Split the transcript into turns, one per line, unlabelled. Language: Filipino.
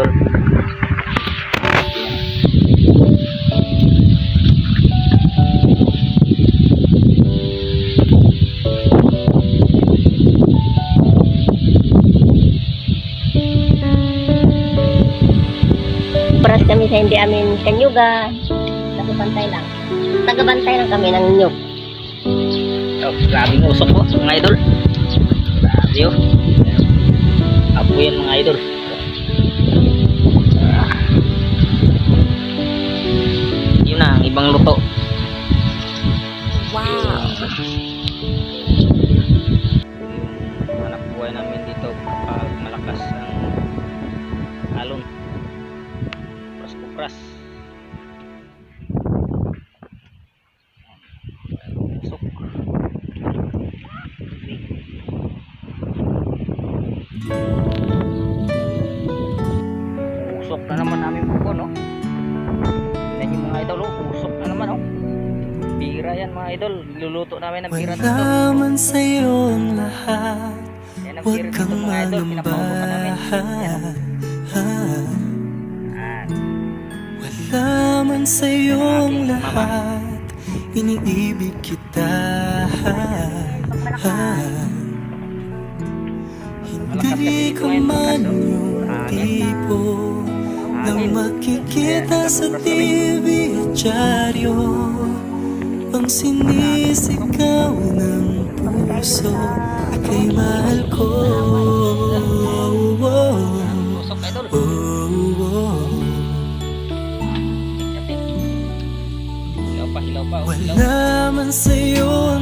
idol oras kami sa hindi amin kanyuga. Nagabantay lang. Nagabantay lang kami ng nyug.
Oh, grabe yung usok po mga idol. Grabe oh. Apo yan mga idol. Yung anak buhay namin dito kapag malakas ang alon. Pras kupras. Usok. Usok na naman yan, mga idol. Luluto namin ng bira dito.
Wala man sa'yo ang lahat. Huwag kang.
Ah,
Wala man sa'yo ang lahat. Iniibig kita. Hindi ka man yung tipo Na makikita sa TV at dyaryo sinisigaw ng puso Ika'y mahal ko. Oh. Wala man sa'yo